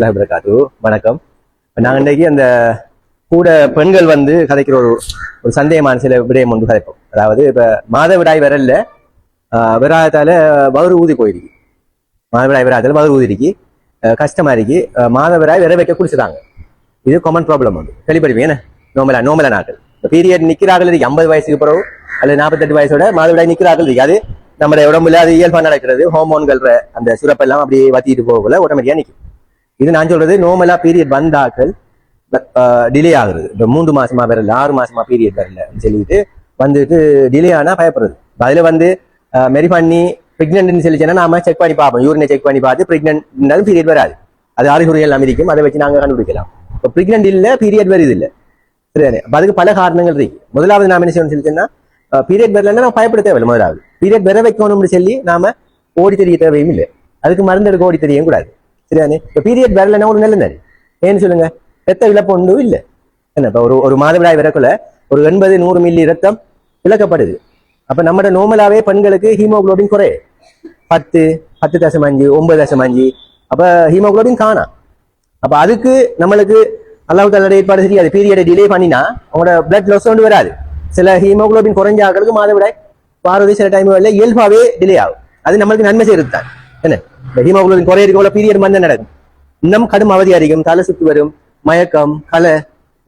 வரமத்துல்லாஹி வரகாத்து வணக்கம் நாங்கள் இன்றைக்கு அந்த கூட பெண்கள் வந்து கதைக்கிற ஒரு ஒரு சந்தேகமான சில விடயம் ஒன்று கதைப்போம். அதாவது இப்ப மாதவிடாய் வரல விராயத்தால வவுறு ஊதி போயிருக்கு. மாதவிடாய் விராயத்தால வவுறு ஊதி இருக்கு கஷ்டமா இருக்கு. மாதவிடாய் விர வைக்க குளிச்சுட்டாங்க இது காமன் ப்ராப்ளம் வந்து கேள்விப்படுவீங்க என்ன? நோமலா நோமலா நாட்கள். பீரியட் நிற்கிறார்கள் இருக்கு ஐம்பது வயசுக்கு பிறகு அல்லது நாற்பத்தெட்டு வயசோட மாதவிடாய் நிற்கிறார்கள் இருக்கு அது நம்மளோட உடம்புல அது இயல்பா நடக்கிறது. ஹோமோன்கள் அந்த சுரப்பெல்லாம் அப்படியே வத்திட்டு போகல உடம்படியா நிற்கும் இது நான் சொல்றது நோமலா பீரியட் வந்தாக்கள் டிலே ஆகுறது. இப்போ மூன்று மாசமா வரல ஆறு மாசமா பீரியட் வரல சொல்லிட்டு வந்துட்டு டிலே ஆனா பயப்படுறது. அதுல வந்து மெரி பண்ணி பிரெக்னென்ட்னு சொல்லிச்சுன்னா நாம செக் பண்ணி பார்ப்போம். யூரினை செக் பண்ணி பார்த்து பிரெக்னென்ட் பீரியட் வராது. அது அறிகுறிகள் அமைதிக்கும் அதை வச்சு நாங்கள் கண்டுபிடிக்கலாம். இப்போ பிரெக்னென்ட் இல்லை பீரியட் வருது இல்லை. சரிதானே? அப்போ அதுக்கு பல காரணங்கள் இருக்கு. முதலாவது நாம என்ன செய்யணும் சொல்லிச்சுன்னா பீரியட் வரலன்னா நம்ம பயப்பட தேவையில்லை முதலாவது. பீரியட் வர வைக்கணும்னு சொல்லி நாம ஓடி தெரிய தேவையும் இல்லை. அதுக்கு மருந்து எடுக்க ஓடி தெரியவும் கூடாது. சரியானே? இப்போ பீரியட் வரலன்னா ஒரு நல்ல நேரம் ஏன்னு சொல்லுங்க? ரத்த இழப்பு ஒன்றும் இல்லை? என்ன இப்போ ஒரு ஒரு மாதவிடாய் விறக்குல ஒரு எண்பது நூறு மில்லி ரத்தம் இழக்கப்படுது. அப்ப நம்மட நோமலாவே பெண்களுக்கு ஹீமோகுளோபின் குறைய. பத்து பத்து தசம் அஞ்சு ஒன்பது தசம் அஞ்சு. அப்ப ஹீமோகுளோபின் காணாம் அப்ப அதுக்கு நம்மளுக்கு அல்லாஹ் தாலோட ஏற்பாடு தெரியாது. பீரியடை டிலே பண்ணினா அவங்களோட பிளட் லாஸ் கொண்டு வராது. சில ஹீமோகுளோபின் குறைஞ்ச ஆக்களுக்கு மாதவிடாய் பார்வதி சில டைம் வரல இயல்பாவே டிலே ஆகும். அது நம்மளுக்கு நன்மை செய்யறது தான் என்ன? ஹீமோகுளோபின் குறைய குறையிறதுக்குள்ள பீரியட் மாதிரி நடக்கும். இன்னும் கடும் அவதி அதிகம் தலை சுத்து வரும் மயக்கம் கலை.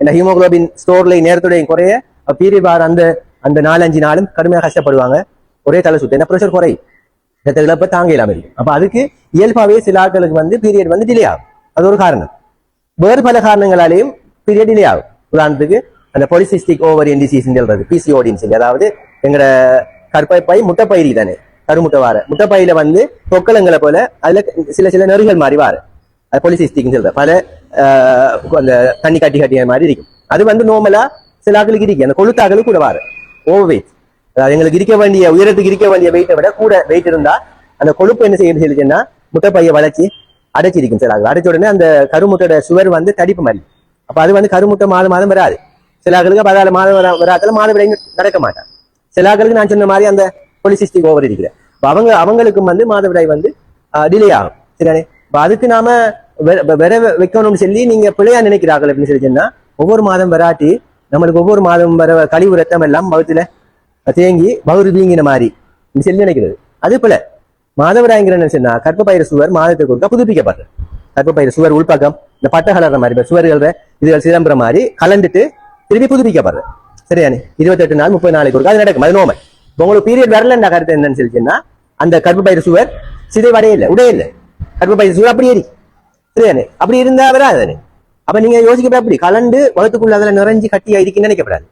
இந்த ஹீமோகுளோபின் ஸ்டோர்ல நேரத்துடைய குறைய பீரியட் வார அந்த அந்த நாலஞ்சு நாளும் கடுமையாக கஷ்டப்படுவாங்க. ஒரே தலை சுத்து. என்ன ப்ரெஷர் குறை. ரத்த இழப்பை தாங்க இல்லாம இருக்கும் அப்ப அதுக்கு இயல்பாவே சில ஆட்களுக்கு வந்து பீரியட் வந்து டிலே ஆகும். அது ஒரு காரணம். வேறு பல காரணங்களாலேயும் பீரியட் டிலே ஆகும். உதாரணத்துக்கு அந்த பொலிசிஸ்டிக் ஓவரியன் டிசீஸ் சொல்றது பிசிஓடின்னு சொல்லி. அதாவது எங்கட கற்பை பை முட்டைப்பயிரி தானே கருமுட்டை வார முட்டைப்பையில வந்து தொக்கலங்களை போல அதுல சில சில நெறிகள் மாதிரி வார அது பொலிசிஸ்டிக்னு சொல்ற பல ஆஹ், அந்த தண்ணி கட்டி கட்டிய மாதிரி இருக்கும். அது வந்து நோமலா சில ஆக்களுக்கு இருக்கு. அந்த கொழுத்தாக்களுக்கு கூட வார ஓவர் வெயிட் அதாவது எங்களுக்கு இருக்க வேண்டிய உயரத்துக்கு இருக்க வேண்டிய வெயிட்டை விட கூட வெயிட் இருந்தா அந்த கொழுப்பு என்ன செய்யணும் சொல்லிச்சுன்னா முட்டைப்பையை வளைச்சி அடைச்சிருக்கும் சில ஆட்கள் அடைச்ச உடனே அந்த கருமுட்டோட சுவர் வந்து தடிப்பு மாதிரி. அப்ப அது வந்து கருமுட்டை மாதம் மாதம் வராது. சில ஆக்களுக்கு பதினாலு மாதம் வர வராதுல விடையும் நடக்க மாட்டான் சில ஆக்களுக்கு நான் சொன்ன மாதிரி அந்த பொலிசிஸ்டிக் ஓவர் இருக்கிற. அவங்க அவங்களுக்கும் வந்து மாதவிடாய் வந்து டிலே ஆகும். சரியானே அதுக்கு நாம வர வைக்கணும்னு சொல்லி நீங்க பிள்ளையா நினைக்கிறார்கள் அப்படின்னு சொல்லி சொன்னா ஒவ்வொரு மாதம் வராட்டி நம்மளுக்கு ஒவ்வொரு மாதம் வர கழிவு ரத்தம் எல்லாம் வகுத்துல தேங்கி வகுறு வீங்கின மாதிரி சொல்லி நினைக்கிறது. அது போல மாதவிடாய்ங்கிற என்ன சொன்னா கற்பப்பயிர சுவர் மாதத்துக்கு ஒருக்கா புதுப்பிக்கப்படுறது. கற்பப்பயிர சுவர் உள்பக்கம் இந்த பட்டை கலர்ற மாதிரி சுவர்கள் இதுகள் சிதம்புற மாதிரி கலந்துட்டு திருப்பி புதுப்பிக்கப்படுறது. சரியானே இருபத்தெட்டு நாள் முப்பது நாளைக்கு ஒருக்கா அது நடக்கும். அது நோமை உங்களுக்கு பீரியட் வரலன்ற கருத்து என்னன்னு சொல்லிச்சுன்னா அந்த கற்பப்பயிர சுவர் சிதைவடைய இல்லை உடைய இல்லை. கற்பப்பயிர சுவர் அப்படியே இருக்கு சரிதானே? அப்படி இருந்தா வராதானே? அப்ப நீங்க யோசிக்கப்பட அப்படி. கலண்டு வளத்துக்குள்ள அதுல நிறைஞ்சு கட்டியா இருக்குன்னு நினைக்கப்படாது.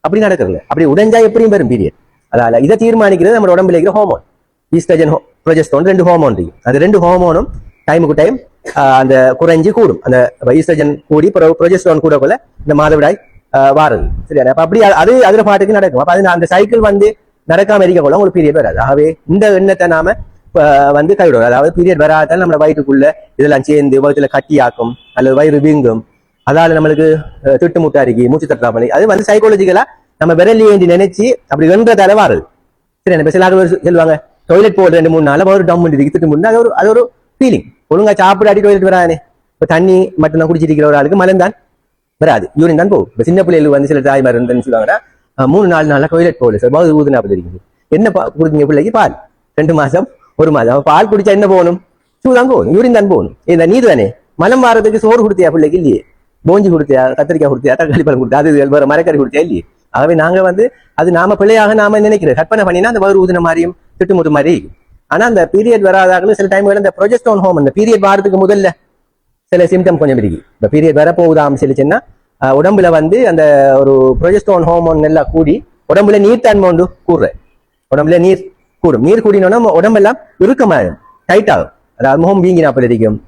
அப்படி நடக்கிறது அப்படி உடைஞ்சா எப்படியும் வரும் பீரியட் அதால இதை தீர்மானிக்கிறது நம்ம உடம்புல இருக்கிற ஹோமோன் ஈஸ்ட்ரஜன் ப்ரொஜெஸ்டோன் ரெண்டு ஹோமோன் இருக்கு. அது ரெண்டு ஹோமோனும் டைமுக்கு டைம் அந்த குறைஞ்சு கூடும். அந்த ஈஸ்ட்ரஜன் கூடி ப்ரொஜெஸ்டோன் கூட போல இந்த மாதவிடாய் வாருது. சரியா அப்ப அப்படி அது- அது அதுல பாட்டுக்கு நடக்கும். அப்ப அது அந்த சைக்கிள் வந்து நடக்காம இருக்க கூட ஒரு பீரியட் வராது. ஆகவே இந்த எண்ணத்தை நாம வந்து கைவிடுவோம். அதாவது பீரியட் வராதால் நம்ம வயிற்றுக்குள்ள இதெல்லாம் சேர்ந்து வயிற்றுல கட்டியாக்கும் அல்லது வயிறு வீங்கும். அதால நம்மளுக்கு திட்டுமுட்டா திட்டு இருக்கு மூச்சு தட்டாமலை அது வந்து சைக்காலஜிக்கலா நம்ம விரலி வேண்டி நினைச்சு அப்படி வென்றதால வருது சரி என்ன சில சொல்லுவாங்க டொய்லெட் போட ரெண்டு மூணு நாள் ஒரு டம் இருக்கு திட்டு மூணு அது ஒரு அது ஒரு ஃபீலிங் ஒழுங்கா சாப்பிடாட்டி டொய்லெட் வராதே. இப்போ தண்ணி மட்டும் தான் குடிச்சிருக்கிற ஒரு ஆளுக்கு மலம்தான் வராது. யூரின் தான் போகும். இப்போ சின்ன பிள்ளைகளுக்கு வந்து சில தாய்மார் வந்து சொல்லுவாங்கன்னா மூணு நாலு நாளில் டொய்லெட் போகல சார் பாது ஊதுனா அப்படி இருக்குது என்ன பா கொடுத்தீங்க பிள்ளைக்கு பால் ரெண்டு மாசம் ஒரு மாதம் பால் குடிச்சா என்ன போகணும் சூ தான் போகணும் யூரின் தான் போகணும் இந்த நீ தானே மலம் மாறதுக்கு சோறு கொடுத்தியா பிள்ளைக்கு இல்லையே போஞ்சி கொடுத்தியா கத்திரிக்காய் கொடுத்தியா தக்காளி பழம் கொடுத்தியா அது வேற மரக்கறி கொடுத்தியா இல்லையே ஆகவே நாங்க வந்து அது நாம பிள்ளையாக நாம நினைக்கிறோம் கற்பனை பண்ணினா அந்த வயிறு ஊதுன மாதிரியும் திட்டுமுட்டு மாதிரி ஆனா அந்த பீரியட் வராதாங்களும் சில டைம் இந்த ப்ரொஜெஸ்டோன் ஹோம் இந்த பீரியட் வாரத்துக்கு முதல்ல சில சிம்டம் கொஞ்சம் இருக்கு இந்த பீரியட் வரப்போகுதாம் சொல்லிச்சுன்னா உடம்புல வந்து அந்த ஒரு ப்ரொஜெஸ்டோன் ஹோமோன் எல்லாம் கூடி உடம்புல நீர்த்தன்மை வந்து கூடுற. உடம்புல நீர் கூடும். நீர் கூடினோன்னா நம்ம உடம்பெல்லாம் இறுக்கமாகும் டைட் ஆகும். அதாவது முகம் வீங்கினாப்பில் இருக்கும்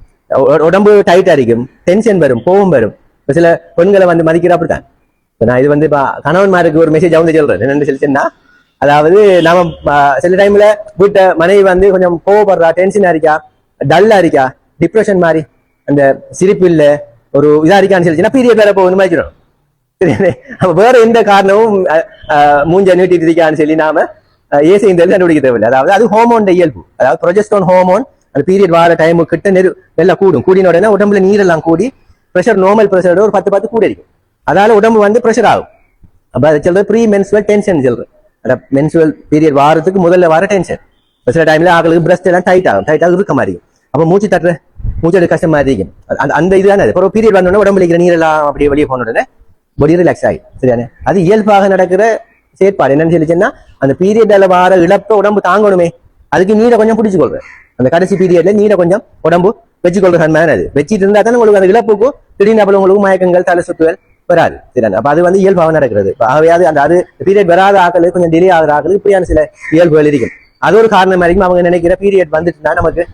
உடம்பு டைட்டாக இருக்கும். டென்ஷன் வரும் கோவம் வரும். இப்போ சில பெண்களை வந்து மதிக்கிற அப்படித்தான். இப்போ நான் இது வந்து இப்போ கணவன்மாருக்கு ஒரு மெசேஜ் வந்து சொல்றேன். என்னென்னு சொல்லிச்சுன்னா அதாவது நாம சில டைம்ல வீட்டை மனைவி வந்து கொஞ்சம் கோவப்படுறா டென்ஷன் இருக்கா டல்லா இருக்கா டிப்ரெஷன் மாதிரி அந்த சிரிப்பு இல்லை ஒரு இதா இருக்கான்னு சொல்லிச்சுன்னா பீரிய வேற போகணும் மாதிரி அப்ப வேற எந்த காரணமும் மூஞ்ச நீட்டிட்டு இருக்கான்னு சொல்லி நாம ஏசி இந்த கண்டுபிடிக்க தேவையில்லை அதாவது அது ஹோமோன் இயல்பு அதாவது ப்ரொஜெஸ்டோன் ஹோமோன் அந்த பீரியட் வார டைம் கிட்ட நெரு எல்லாம் கூடும் கூடின உடனே உடம்புல நீரெல்லாம் கூடி ப்ரெஷர் நார்மல் ப்ரெஷரோட ஒரு பத்து பத்து கூட இருக்கும் அதால உடம்பு வந்து ப்ரெஷர் ஆகும் அப்ப அதை சொல்றது ப்ரீ மென்சுவல் டென்ஷன் சொல்றது அந்த மென்சுவல் பீரியட் வாரத்துக்கு முதல்ல வர டென்ஷன் சில டைம்ல ஆகளுக்கு பிரஸ்ட் எல்லாம் டைட் ஆகும் டைட் ஆகும் இருக்க மாதிரி அப்போ அப்ப மூச்சு தட்டுற மூச்சு எடுக்க கஷ்டமா இருக்கும் அந்த அந்த இதுதானே அது அப்புறம் பீரியட் வந்தோடனே உடம்புல இருக்கிற நீரெல்லாம் அப்படியே வெளியே போன உடனே பொடி ரிலாக்ஸ் ஆகி. சரியானே அது இயல்பாக நடக்கிற செயற்பாடு. என்னன்னு சொல்லிச்சுன்னா அந்த பீரியட்ல வார இழப்ப உடம்பு தாங்கணுமே. அதுக்கு நீரை கொஞ்சம் பிடிச்சு கொள்றேன் அந்த கடைசி பீரியட்ல நீரை கொஞ்சம் உடம்பு வச்சுக்கொள்ற தன்மையான அது. வச்சுட்டு இருந்தா தான் உங்களுக்கு அந்த இழப்புக்கும் திடீர்னு அப்புறம் உங்களுக்கு மயக்கங்கள் தலை சுத்துவல் வராது. சரியான அப்ப அது வந்து இயல்பாக நடக்கிறது. ஆகவே அது அந்த அது பீரியட் வராத ஆக்கள் கொஞ்சம் டிலே ஆகிற ஆக்கள் இப்படியான சில இயல்புகள் இருக்கும். அது ஒரு காரணமா இருக்கும். அவங்க நினைக்கிற பீரியட் வந்துட்டுனா நமக்கு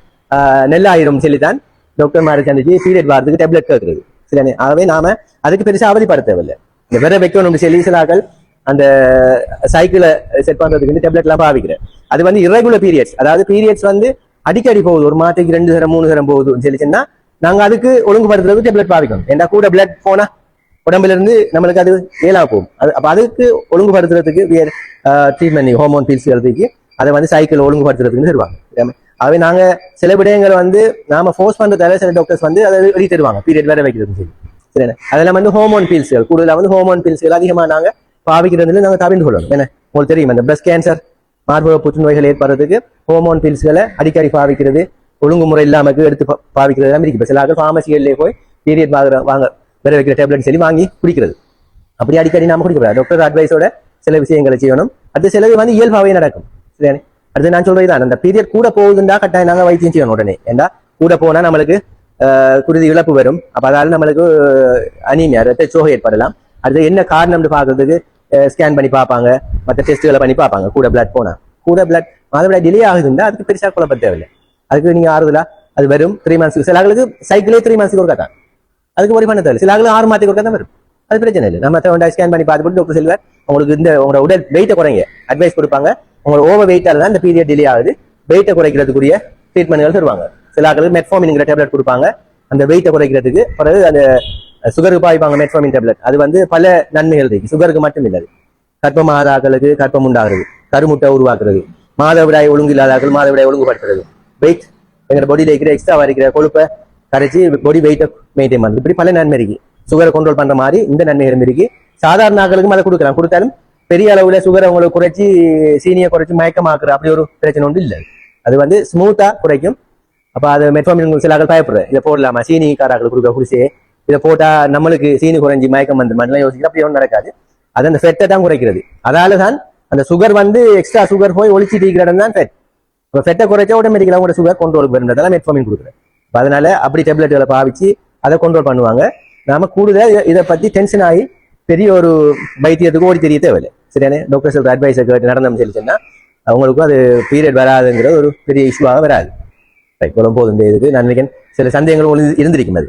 நெல்லாயிரும் சொல்லித்தான் டாக்டர் மாதிரி சந்திச்சு பீரியட் வரதுக்கு டேப்லெட் கேட்கறது சரியானே ஆகவே நாம அதுக்கு பெருசா அவதிப்பட தேவையில்லை இந்த விர வைக்கணும் சொல்லி சில அந்த சைக்கிளை செட் பண்றதுக்கு டேப்லெட் எல்லாம் பாவிக்கிறேன் அது வந்து இரெகுலர் பீரியட்ஸ் அதாவது பீரியட்ஸ் வந்து அடிக்கடி போகுது ஒரு மாதத்துக்கு ரெண்டு தரம் மூணு தரம் போகுதுன்னு சொல்லிச்சுன்னா நாங்க அதுக்கு ஒழுங்குபடுத்துறதுக்கு டேப்லெட் பாவிக்கணும் ஏன்னா கூட பிளட் போனா உடம்புல இருந்து நம்மளுக்கு அது ஏலா போகும் அது அப்ப அதுக்கு ஒழுங்குபடுத்துறதுக்கு வேறு ட்ரீட்மெண்ட் ஹோமோன் பீல்ஸ் எழுதிக்கு அதை வந்து சைக்கிள் ஒழுங்குபடுத்துறதுக்கு தருவாங்க ஆகவே நாங்க சில விடயங்களை வந்து நாம ஃபோர்ஸ் பண்றதால சில டாக்டர்ஸ் வந்து அதை வெளியே தருவாங்க பீரியட் வேற வைக்கிறது சரி. சரிண்ணே அதெல்லாம் வந்து ஹோமோன் பீல்ஸ்கள் கூடுதலா வந்து ஹோமோன் பீல்ஸ்கள் அதிகமா நாங்க பாவிக்கிறதுல நாங்க தவிர்த்து கொள்ளணும். என்ன? உங்களுக்கு தெரியும் அந்த பிரஸ்ட் கேன்சர் மார்பக புற்றுநோய்கள் ஏற்படுறதுக்கு ஹோமோன் பீல்ஸ்களை அடிக்கடி பாவிக்கிறது ஒழுங்குமுறை இல்லாம எடுத்து பாவிக்கிறது எல்லாம் இருக்கு. இப்ப சில ஆட்கள் pharmacy-கள்லயே போய் பீரியட் வாங்குற வாங்க வேற வைக்கிற டேப்லெட் சொல்லி வாங்கி குடிக்கிறது. அப்படி அடிக்கடி நாம குடிக்கக்கூடாது டாக்டர் அட்வைஸோட சில விஷயங்களை செய்யணும். அது சிலது வந்து இயல்பாகவே நடக்கும். சரியானே அடுத்து நான் சொல்றது தான் அந்த பீரியட் கூட போகுதுண்டா கட்டாயம் நாங்கள் வைத்தியம் செய்யணும் உடனே. ஏண்டா? கூட போனால் நம்மளுக்கு குருதி இழப்பு வரும். அப்போ அதால் நம்மளுக்கு அனீமியா ரத்த சோகை ஏற்படலாம். அடுத்து என்ன காரணம்னு பார்க்கறதுக்கு ஸ்கேன் பண்ணி பார்ப்பாங்க. மற்ற டெஸ்ட்டுகளை பண்ணி பார்ப்பாங்க. கூட பிளட் போனால் கூட பிளட் மாதவிடாய் டிலே ஆகுதுன்னா அதுக்கு பெருசாக குழப்ப தேவையில்லை. அதுக்கு நீங்க ஆறுதலா அது வரும். த்ரீ மந்த்ஸ்க்கு சில ஆளுக்கு சைக்கிளே த்ரீ மந்த்ஸ்க்கு ஒரு தான் அதுக்கு ஒரு பண்ண தேவை சில ஆளுக்கு ஆறு மாதத்துக்கு ஒருக்கா தான் வரும். அது பிரச்சனை இல்லை. நம்ம ஸ்கேன் பண்ணி பார்த்துட்டு டாக்டர் செல்வார் உங்களுக்கு இந்த உங்களோட உடல் வெயிட்டை குறைங்க. அட்வைஸ் கொடுப்பாங்க. உங்களோட ஓவர் வெயிட்டால தான் இந்த பீரியட் டிலே ஆகுது. வெயிட்டை குறைக்கிறதுக்குரிய ட்ரீட்மெண்ட்கள் தருவாங்க. சில ஆட்களுக்கு மெட்ஃபார்மின்ங்கிற டேப்லெட் கொடுப்பாங்க. அந்த வெயிட்டை குறைக்கிறதுக்கு. பிறகு அந்த சுகருக்கு பாய்ப்பாங்க மெட்ஃபார்மின் டேப்லெட் அது வந்து பல நன்மைகள் இருக்கு சுகருக்கு மட்டும் இல்லை அது. கர்ப்பமாதாக்களுக்கு கர்ப்பம் உண்டாகிறது. கருமுட்டை உருவாக்குறது. மாதவிடாய் ஒழுங்கு இல்லாதாக்கள் மாதவிடாய் ஒழுங்குபடுத்துறது. வெயிட் எங்களோட பாடியில் இருக்கிற எக்ஸ்ட்ரா இருக்கிற கொழுப்பை கரைச்சி பாடி வெயிட்டை மெயின்டைன் பண்ணுறது இப்படி பல நன்மை இருக்கு. சுகரை கண்ட்ரோல் பண்ணுற மாதிரி இந்த நன்மைகள் இருக்கு. சாதாரண ஆக்களுக்கும் அதை கொடுக்கலாம். கொடுத்தாலும் பெரிய அளவுல சுகர் உங்களுக்கு குறைச்சி சீனியை குறைச்சி மயக்கமாக்குற அப்படி ஒரு பிரச்சனை ஒன்று இல்லை. அது வந்து ஸ்மூத்தா குறைக்கும். அப்ப அது மெட்ஃபார்மின் சில ஆக்கள் பயப்படுற இதை போடலாமா? சீனி காராக்கள் கொடுக்க குடிசே இதை போட்டா நம்மளுக்கு சீனி குறைஞ்சி மயக்கம் வந்து மண்ணெல்லாம் யோசிக்கிற அப்படி ஒன்றும் நடக்காது. அது அந்த ஃபெட்டை தான் குறைக்கிறது. அதால தான் அந்த சுகர் வந்து எக்ஸ்ட்ரா சுகர் போய் ஒழிச்சிட்டு இருக்கிற இடம் தான் ஃபெட் இப்போ ஃபெட்டை குறைச்சா ஆட்டோமேட்டிக்கலாக உங்களோட சுகர் கண்ட்ரோலுக்கு வரும்ன்றதால மெட்ஃபார்மின் கொடுக்குறேன். அப்ப அதனால அப்படி டேப்லெட்டுகளை பாவிச்சு அதை கண்ட்ரோல் பண்ணுவாங்க. நாம கூடுதல் இதை- இதை பத்தி டென்ஷன் ஆகி பெரிய ஒரு வைத்தியத்துக்கு ஓடி தெரிய தேவையில்லை. சரியானே டாக்டர் சொல்ற அட்வைஸை கேட்டு நடந்தோம்னு சொல்லி அவங்களுக்கும் அது பீரியட் வராதுங்கிற ஒரு பெரிய இஷ்யூவாக வராது ரைட் போதும் இந்த இதுக்கு நான் நினைக்கிறேன் சில சந்தேகங்கள் இருந்திருக்கும் அது